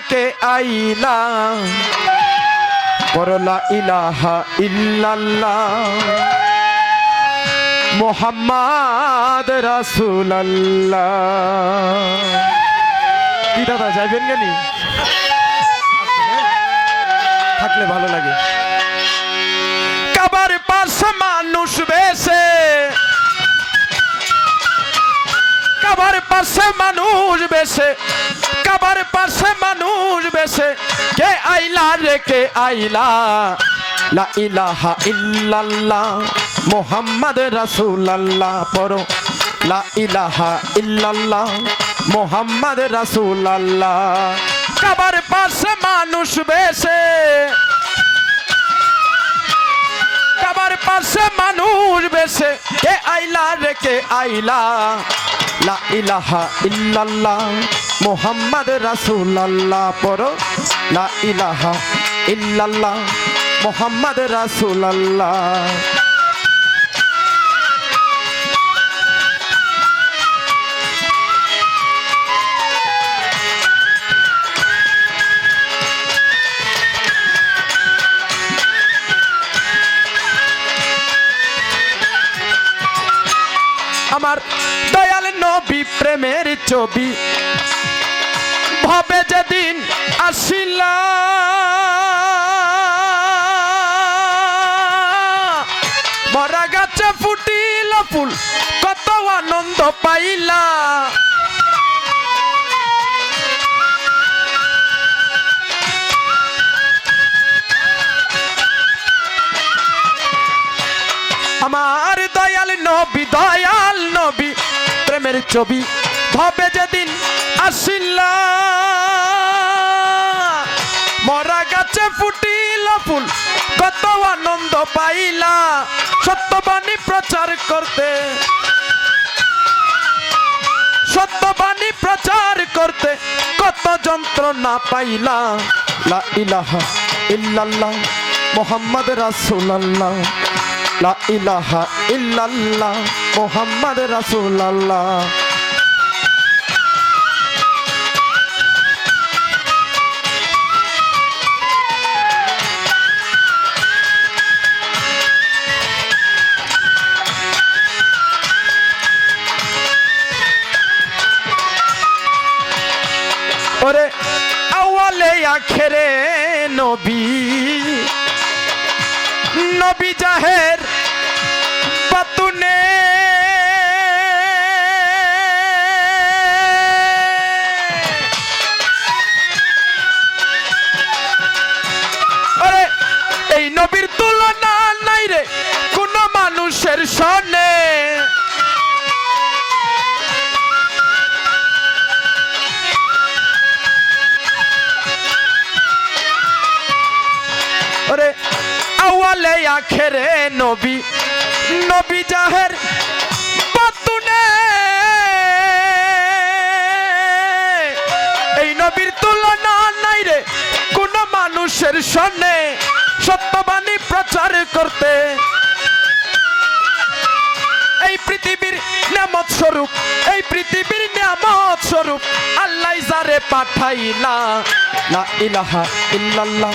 রেখে আইলা? করলা ইলাহা ইল্লাল্লাহ। মোহাম্মদ রাসূলুল্লাহ। দাদা, যাইবেন কেনি? থাকলে ভালো লাগে। কাবার পাশে মানুষ বেশে। কাবার পাশে মানুষ বেশে। আইলা রে কে আইলা। লা ইলাহা ইল্লাল্লাহ, মোহাম্মদ রাসূলুল্লাহ পড়ো। লা ইলাহা ইল্লাল্লাহ, মোহাম্মদ রাসূলুল্লাহ। কাবার পাশে মানুষ বেশে। কাবার পাশে মানুষ বেশে। কে আইলা রে কে আইলা? লা ইলাহা ইল্লাল্লাহ মোহাম্মদ রাসূলুল্লাহ পড়ো। লা ইলাহা ইল্লাল্লাহ মোহাম্মদ রাসূলুল্লাহ। আমার দয়াল নবী প্রেমের ছবি। ভবে যেদিন আসিলা মরা গাছে ফুটিল ফুল, কত আনন্দ পাইলা আমার নবী, দয়াল নবী, প্রেমের ছবি ভবে যেদিন আসিলা। মরা গাছে ফুটিল ফুল, কত আনন্দ পাইলা। সত্যবাণী প্রচার করতে, সত্যবাণী প্রচার করতে কত যন্ত্রণা পাইলা। লা ইলাহা ইল্লাল্লাহ, মোহাম্মদ রাসূলুল্লাহ। লা ইলাহা ইল্লাল্লাহ মোহাম্মদ রাসূলুল্লাহ। ওরে আওয়ালে আখেরে নবী। নবী জাহের পাতুনে এই নবীর তুলনা নাই রে। কোন মানুষের সনে আওয়ালে আখেরে নবী। নবী জাহের পাতুনে এই নবীর তুলনা নাই রে কোন মানুষের সনে সত্যবাণী প্রচার করতে। এই পৃথিবীর নিয়ামত স্বরূপ, এই পৃথিবীর নিয়ামত স্বরূপ আল্লাহ যারে পাঠাইলা, লা ইলাহা ইল্লাল্লাহ।